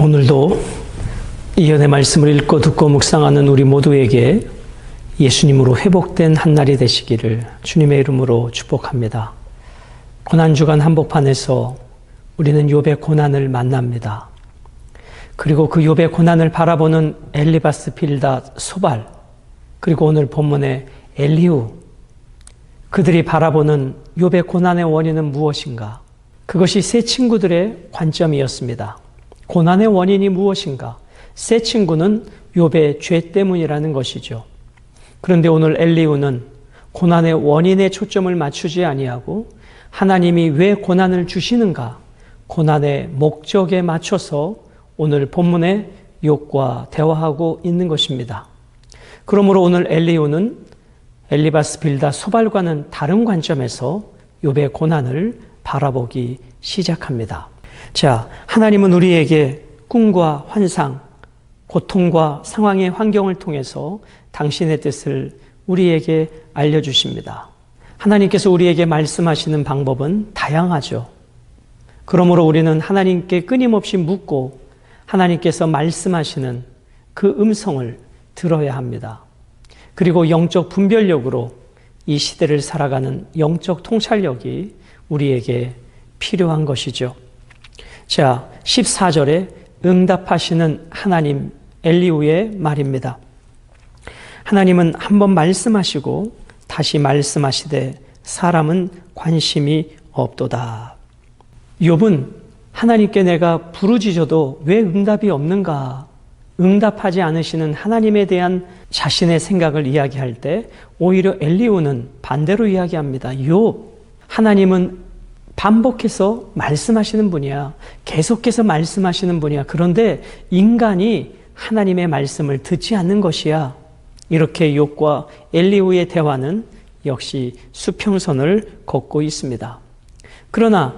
오늘도 이연의 말씀을 읽고 듣고 묵상하는 우리 모두에게 예수님으로 회복된 한 날이 되시기를 주님의 이름으로 축복합니다. 고난 주간 한복판에서 우리는 욥의 고난을 만납니다. 그리고 그 욥의 고난을 바라보는 엘리바스 빌다 소발 그리고 오늘 본문의 엘리우 그들이 바라보는 욥의 고난의 원인은 무엇인가? 그것이 세 친구들의 관점이었습니다. 고난의 원인이 무엇인가? 세 친구는 욥의 죄 때문이라는 것이죠. 그런데 오늘 엘리우는 고난의 원인에 초점을 맞추지 아니하고 하나님이 왜 고난을 주시는가? 고난의 목적에 맞춰서 오늘 본문의 욥과 대화하고 있는 것입니다. 그러므로 오늘 엘리우는 엘리바스 빌다 소발과는 다른 관점에서 욥의 고난을 바라보기 시작합니다. 자, 하나님은 우리에게 꿈과 환상, 고통과 상황의 환경을 통해서 당신의 뜻을 우리에게 알려주십니다. 하나님께서 우리에게 말씀하시는 방법은 다양하죠. 그러므로 우리는 하나님께 끊임없이 묻고 하나님께서 말씀하시는 그 음성을 들어야 합니다. 그리고 영적 분별력으로 이 시대를 살아가는 영적 통찰력이 우리에게 필요한 것이죠. 자, 14절에 응답하시는 하나님 엘리우의 말입니다. 하나님은 한 번 말씀하시고 다시 말씀하시되 사람은 관심이 없도다. 욥은 하나님께 내가 부르짖어도 왜 응답이 없는가? 응답하지 않으시는 하나님에 대한 자신의 생각을 이야기할 때 오히려 엘리우는 반대로 이야기합니다. 욥, 하나님은 반복해서 말씀하시는 분이야. 계속해서 말씀하시는 분이야. 그런데 인간이 하나님의 말씀을 듣지 않는 것이야. 이렇게 욥과 엘리우의 대화는 역시 수평선을 걷고 있습니다. 그러나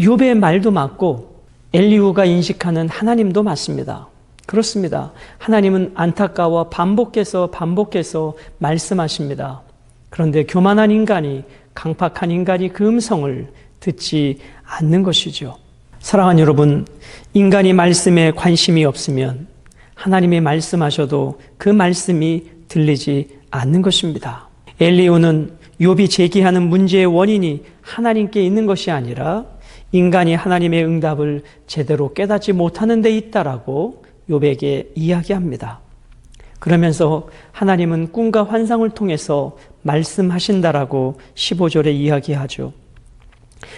욥의 말도 맞고 엘리우가 인식하는 하나님도 맞습니다. 그렇습니다. 하나님은 안타까워 반복해서 반복해서 말씀하십니다. 그런데 교만한 인간이 강팍한 인간이 그 음성을 듣지 않는 것이죠. 사랑하는 여러분, 인간이 말씀에 관심이 없으면 하나님이 말씀하셔도 그 말씀이 들리지 않는 것입니다. 엘리오는 욥이 제기하는 문제의 원인이 하나님께 있는 것이 아니라 인간이 하나님의 응답을 제대로 깨닫지 못하는 데 있다라고 욥에게 이야기합니다. 그러면서 하나님은 꿈과 환상을 통해서 말씀하신다라고 15절에 이야기하죠.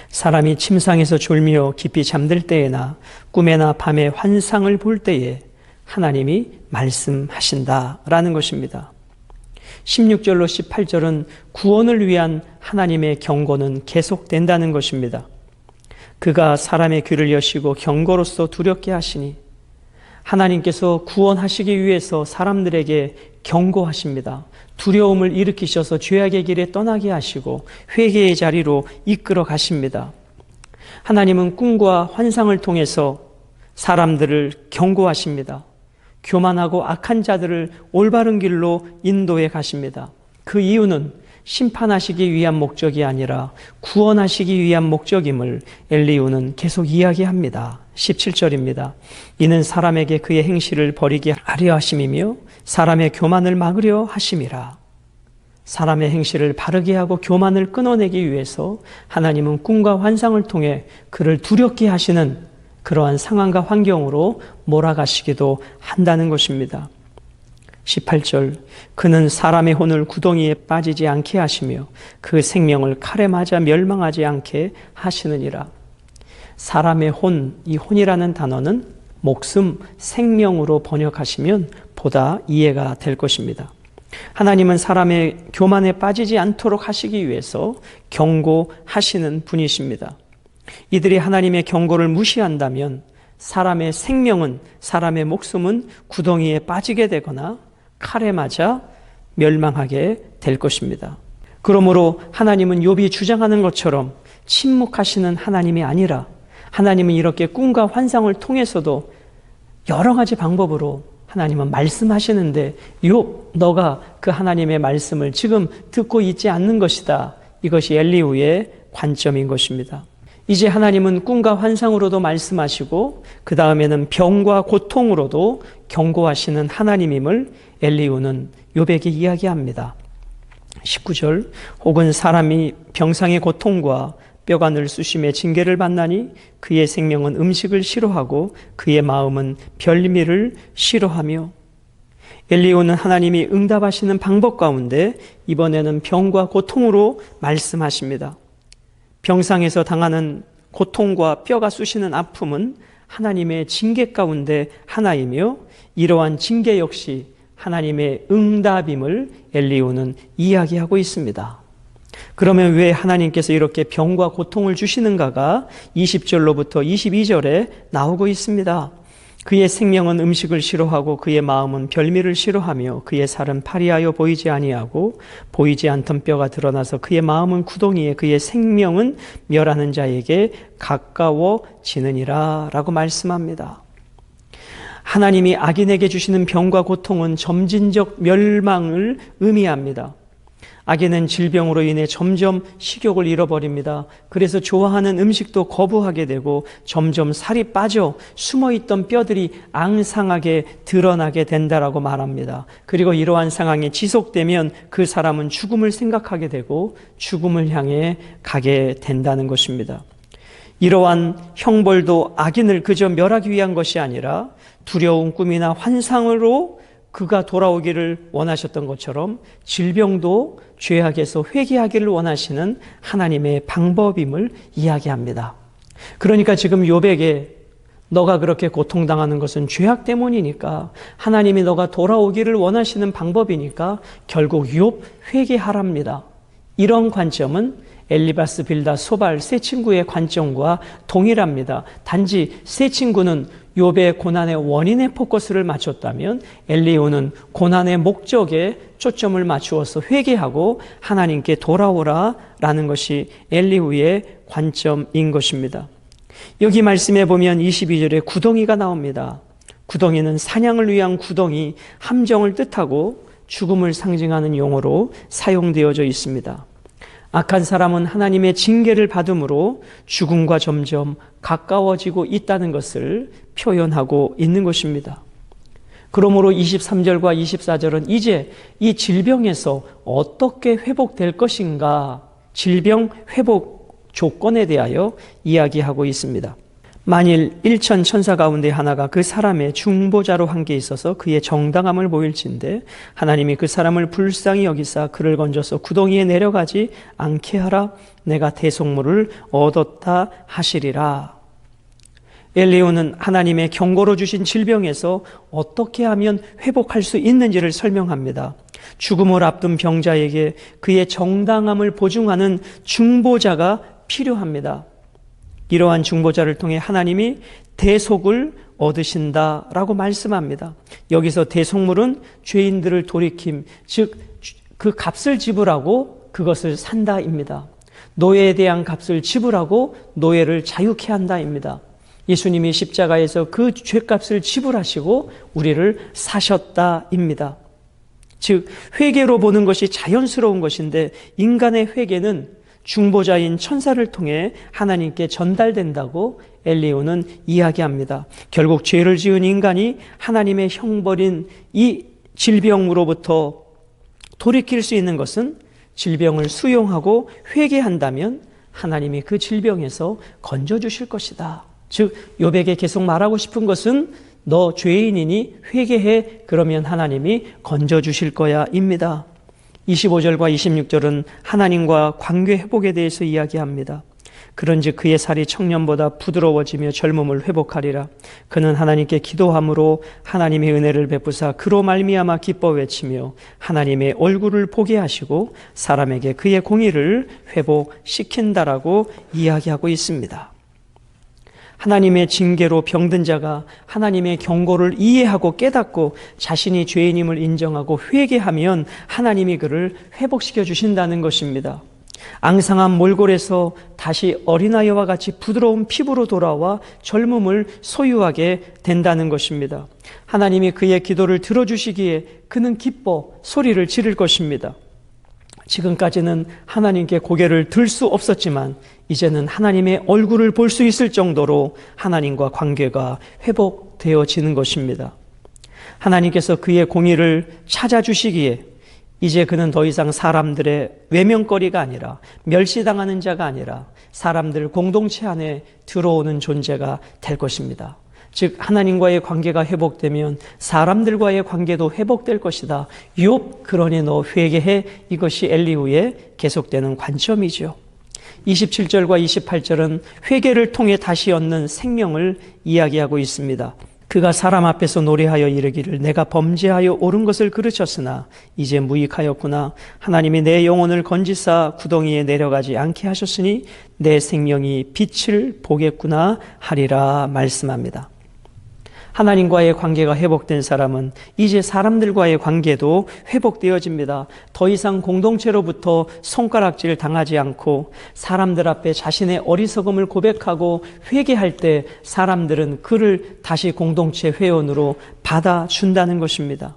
사람이 침상에서 졸며 깊이 잠들 때에나 꿈에나 밤에 환상을 볼 때에 하나님이 말씀하신다라는 것입니다. 16절로 18절은 구원을 위한 하나님의 경고는 계속된다는 것입니다. 그가 사람의 귀를 여시고 경고로서 두렵게 하시니 하나님께서 구원하시기 위해서 사람들에게 경고하십니다. 두려움을 일으키셔서 죄악의 길에 떠나게 하시고 회개의 자리로 이끌어 가십니다. 하나님은 꿈과 환상을 통해서 사람들을 경고하십니다. 교만하고 악한 자들을 올바른 길로 인도해 가십니다. 그 이유는 심판하시기 위한 목적이 아니라 구원하시기 위한 목적임을 엘리우는 계속 이야기합니다. 17절입니다. 이는 사람에게 그의 행실을 버리게 하려 하심이며 사람의 교만을 막으려 하심이라. 사람의 행실을 바르게 하고 교만을 끊어내기 위해서 하나님은 꿈과 환상을 통해 그를 두렵게 하시는 그러한 상황과 환경으로 몰아가시기도 한다는 것입니다. 18절 그는 사람의 혼을 구덩이에 빠지지 않게 하시며 그 생명을 칼에 맞아 멸망하지 않게 하시느니라. 사람의 혼, 이 혼이라는 단어는 목숨, 생명으로 번역하시면 보다 이해가 될 것입니다. 하나님은 사람의 교만에 빠지지 않도록 하시기 위해서 경고하시는 분이십니다. 이들이 하나님의 경고를 무시한다면 사람의 생명은, 사람의 목숨은 구덩이에 빠지게 되거나 칼에 맞아 멸망하게 될 것입니다. 그러므로 하나님은 욥이 주장하는 것처럼 침묵하시는 하나님이 아니라 하나님은 이렇게 꿈과 환상을 통해서도 여러 가지 방법으로 하나님은 말씀하시는데 욥 너가 그 하나님의 말씀을 지금 듣고 있지 않는 것이다. 이것이 엘리우의 관점인 것입니다. 이제 하나님은 꿈과 환상으로도 말씀하시고 그 다음에는 병과 고통으로도 경고하시는 하나님임을 엘리우는 요백에 이야기합니다. 19절 혹은 사람이 병상의 고통과 뼈가 늘 쑤심에 징계를 받나니 그의 생명은 음식을 싫어하고 그의 마음은 별미를 싫어하며 엘리오는 하나님이 응답하시는 방법 가운데 이번에는 병과 고통으로 말씀하십니다. 병상에서 당하는 고통과 뼈가 쑤시는 아픔은 하나님의 징계 가운데 하나이며 이러한 징계 역시 하나님의 응답임을 엘리오는 이야기하고 있습니다. 그러면 왜 하나님께서 이렇게 병과 고통을 주시는가가 20절로부터 22절에 나오고 있습니다. 그의 생명은 음식을 싫어하고 그의 마음은 별미를 싫어하며 그의 살은 파리하여 보이지 아니하고 보이지 않던 뼈가 드러나서 그의 마음은 구덩이에 그의 생명은 멸하는 자에게 가까워지느니라 라고 말씀합니다. 하나님이 악인에게 주시는 병과 고통은 점진적 멸망을 의미합니다. 악인은 질병으로 인해 점점 식욕을 잃어버립니다. 그래서 좋아하는 음식도 거부하게 되고 점점 살이 빠져 숨어 있던 뼈들이 앙상하게 드러나게 된다라고 말합니다. 그리고 이러한 상황이 지속되면 그 사람은 죽음을 생각하게 되고 죽음을 향해 가게 된다는 것입니다. 이러한 형벌도 악인을 그저 멸하기 위한 것이 아니라 두려운 꿈이나 환상으로 그가 돌아오기를 원하셨던 것처럼 질병도 죄악에서 회개하기를 원하시는 하나님의 방법임을 이야기합니다. 그러니까 지금 요백에 너가 그렇게 고통당하는 것은 죄악 때문이니까 하나님이 너가 돌아오기를 원하시는 방법이니까 결국 욥 회개하랍니다. 이런 관점은 엘리바스 빌다 소발 세 친구의 관점과 동일합니다. 단지 세 친구는 욥의 고난의 원인에 포커스를 맞췄다면 엘리오는 고난의 목적에 초점을 맞추어서 회개하고 하나님께 돌아오라라는 것이 엘리후의 관점인 것입니다. 여기 말씀에 보면 22절에 구덩이가 나옵니다. 구덩이는 사냥을 위한 구덩이, 함정을 뜻하고 죽음을 상징하는 용어로 사용되어져 있습니다. 악한 사람은 하나님의 징계를 받음으로 죽음과 점점 가까워지고 있다는 것을 표현하고 있는 것입니다. 그러므로 23절과 24절은 이제 이 질병에서 어떻게 회복될 것인가 질병 회복 조건에 대하여 이야기하고 있습니다. 만일 일천 천사 가운데 하나가 그 사람의 중보자로 한 게 있어서 그의 정당함을 보일진데 하나님이 그 사람을 불쌍히 여기사 그를 건져서 구덩이에 내려가지 않게 하라 내가 대속물을 얻었다 하시리라. 엘리오는 하나님의 경고로 주신 질병에서 어떻게 하면 회복할 수 있는지를 설명합니다. 죽음을 앞둔 병자에게 그의 정당함을 보증하는 중보자가 필요합니다. 이러한 중보자를 통해 하나님이 대속을 얻으신다라고 말씀합니다. 여기서 대속물은 죄인들을 돌이킴, 즉, 그 값을 지불하고 그것을 산다입니다. 노예에 대한 값을 지불하고 노예를 자유케 한다입니다. 예수님이 십자가에서 그 죄값을 지불하시고 우리를 사셨다입니다. 즉, 회개로 보는 것이 자연스러운 것인데 인간의 회개는 중보자인 천사를 통해 하나님께 전달된다고 엘리오는 이야기합니다. 결국 죄를 지은 인간이 하나님의 형벌인 이 질병으로부터 돌이킬 수 있는 것은 질병을 수용하고 회개한다면 하나님이 그 질병에서 건져 주실 것이다. 즉 요백에 계속 말하고 싶은 것은 너 죄인이니 회개해 그러면 하나님이 건져 주실 거야입니다. 25절과 26절은 하나님과 관계 회복에 대해서 이야기합니다. 그런즉 그의 살이 청년보다 부드러워지며 젊음을 회복하리라. 그는 하나님께 기도함으로 하나님의 은혜를 베푸사 그로 말미암아 기뻐 외치며 하나님의 얼굴을 보게 하시고 사람에게 그의 공의를 회복시킨다라고 이야기하고 있습니다. 하나님의 징계로 병든 자가 하나님의 경고를 이해하고 깨닫고 자신이 죄인임을 인정하고 회개하면 하나님이 그를 회복시켜 주신다는 것입니다. 앙상한 몰골에서 다시 어린아이와 같이 부드러운 피부로 돌아와 젊음을 소유하게 된다는 것입니다. 하나님이 그의 기도를 들어주시기에 그는 기뻐 소리를 지를 것입니다. 지금까지는 하나님께 고개를 들 수 없었지만 이제는 하나님의 얼굴을 볼 수 있을 정도로 하나님과 관계가 회복되어지는 것입니다. 하나님께서 그의 공의를 찾아주시기에 이제 그는 더 이상 사람들의 외면거리가 아니라 멸시당하는 자가 아니라 사람들 공동체 안에 들어오는 존재가 될 것입니다. 즉 하나님과의 관계가 회복되면 사람들과의 관계도 회복될 것이다. 욥 그러니 너 회개해 이것이 엘리후의 계속되는 관점이죠. 27절과 28절은 회개를 통해 다시 얻는 생명을 이야기하고 있습니다. 그가 사람 앞에서 노래하여 이르기를 내가 범죄하여 옳은 것을 그르쳤으나 이제 무익하였구나 하나님이 내 영혼을 건지사 구덩이에 내려가지 않게 하셨으니 내 생명이 빛을 보겠구나 하리라 말씀합니다. 하나님과의 관계가 회복된 사람은 이제 사람들과의 관계도 회복되어집니다. 더 이상 공동체로부터 손가락질 당하지 않고 사람들 앞에 자신의 어리석음을 고백하고 회개할 때 사람들은 그를 다시 공동체 회원으로 받아준다는 것입니다.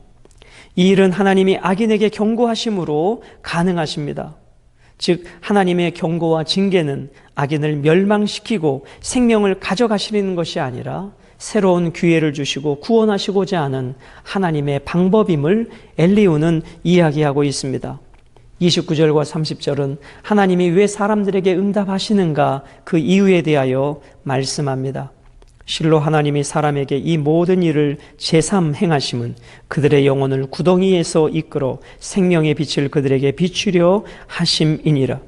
이 일은 하나님이 악인에게 경고하심으로 가능하십니다. 즉 하나님의 경고와 징계는 악인을 멸망시키고 생명을 가져가시는 것이 아니라 새로운 기회를 주시고 구원하시고자 하는 하나님의 방법임을 엘리우는 이야기하고 있습니다. 29절과 30절은 하나님이 왜 사람들에게 응답하시는가 그 이유에 대하여 말씀합니다. 실로 하나님이 사람에게 이 모든 일을 제삼 행하심은 그들의 영혼을 구덩이에서 이끌어 생명의 빛을 그들에게 비추려 하심이니라.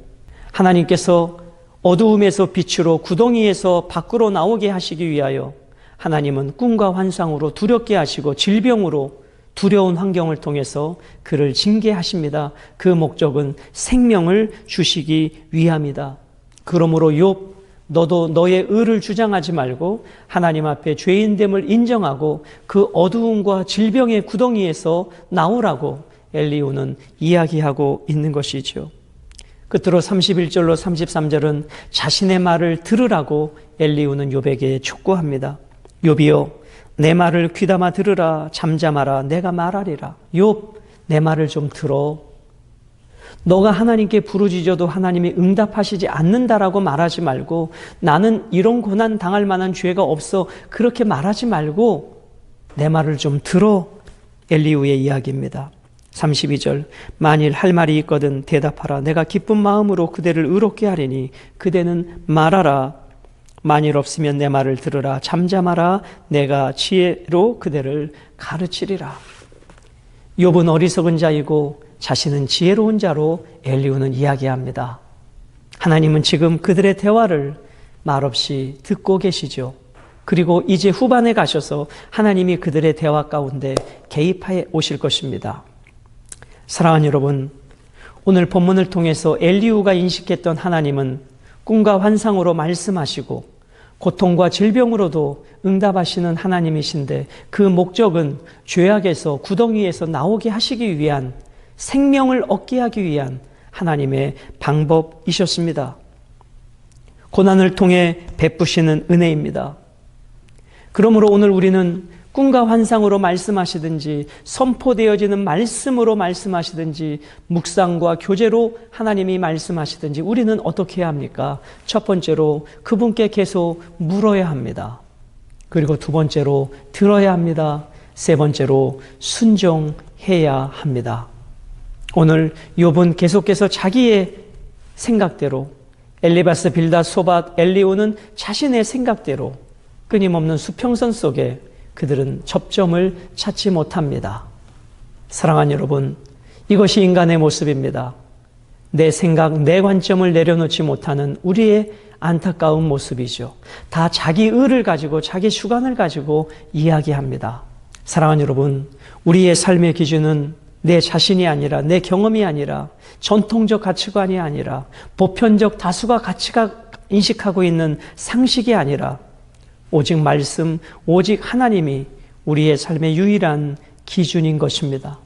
하나님께서 어두움에서 빛으로 구덩이에서 밖으로 나오게 하시기 위하여 하나님은 꿈과 환상으로 두렵게 하시고 질병으로 두려운 환경을 통해서 그를 징계하십니다. 그 목적은 생명을 주시기 위함이다. 그러므로 욥 너도 너의 의를 주장하지 말고 하나님 앞에 죄인됨을 인정하고 그 어두움과 질병의 구덩이에서 나오라고 엘리우는 이야기하고 있는 것이죠. 끝으로 31절로 33절은 자신의 말을 들으라고 엘리우는 욥에게 촉구합니다. 욥이여 내 말을 귀담아 들으라 잠잠하라 내가 말하리라. 욥 내 말을 좀 들어. 너가 하나님께 부르짖어도 하나님이 응답하시지 않는다라고 말하지 말고 나는 이런 고난 당할 만한 죄가 없어 그렇게 말하지 말고 내 말을 좀 들어. 엘리우의 이야기입니다. 32절 만일 할 말이 있거든 대답하라. 내가 기쁜 마음으로 그대를 의롭게 하리니 그대는 말하라 만일 없으면 내 말을 들으라 잠잠하라 내가 지혜로 그대를 가르치리라. 욥은 어리석은 자이고 자신은 지혜로운 자로 엘리우는 이야기합니다. 하나님은 지금 그들의 대화를 말없이 듣고 계시죠. 그리고 이제 후반에 가셔서 하나님이 그들의 대화 가운데 개입해 오실 것입니다. 사랑하는 여러분, 오늘 본문을 통해서 엘리우가 인식했던 하나님은 꿈과 환상으로 말씀하시고 고통과 질병으로도 응답하시는 하나님이신데 그 목적은 죄악에서 구덩이에서 나오게 하시기 위한 생명을 얻게 하기 위한 하나님의 방법이셨습니다. 고난을 통해 베푸시는 은혜입니다. 그러므로 오늘 우리는 꿈과 환상으로 말씀하시든지 선포되어지는 말씀으로 말씀하시든지 묵상과 교제로 하나님이 말씀하시든지 우리는 어떻게 해야 합니까? 첫 번째로 그분께 계속 물어야 합니다. 그리고 두 번째로 들어야 합니다. 세 번째로 순종해야 합니다. 오늘 욥은 계속해서 자기의 생각대로 엘리바스 빌다 소박 엘리오는 자신의 생각대로 끊임없는 수평선 속에 그들은 접점을 찾지 못합니다. 사랑하는 여러분, 이것이 인간의 모습입니다. 내 생각, 내 관점을 내려놓지 못하는 우리의 안타까운 모습이죠. 다 자기 의를 가지고 자기 주관을 가지고 이야기합니다. 사랑하는 여러분, 우리의 삶의 기준은 내 자신이 아니라 내 경험이 아니라 전통적 가치관이 아니라 보편적 다수가 가치가 인식하고 있는 상식이 아니라 오직 말씀, 오직 하나님이 우리의 삶의 유일한 기준인 것입니다.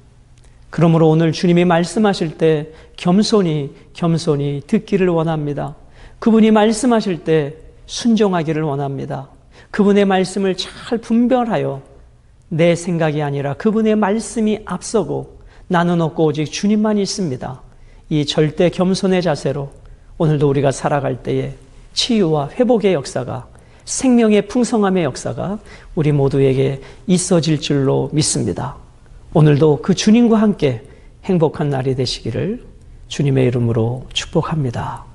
그러므로 오늘 주님이 말씀하실 때 겸손히, 겸손히 듣기를 원합니다. 그분이 말씀하실 때 순종하기를 원합니다. 그분의 말씀을 잘 분별하여 내 생각이 아니라 그분의 말씀이 앞서고 나는 없고 오직 주님만 있습니다. 이 절대 겸손의 자세로 오늘도 우리가 살아갈 때에 치유와 회복의 역사가 생명의 풍성함의 역사가 우리 모두에게 있어질 줄로 믿습니다. 오늘도 그 주님과 함께 행복한 날이 되시기를 주님의 이름으로 축복합니다.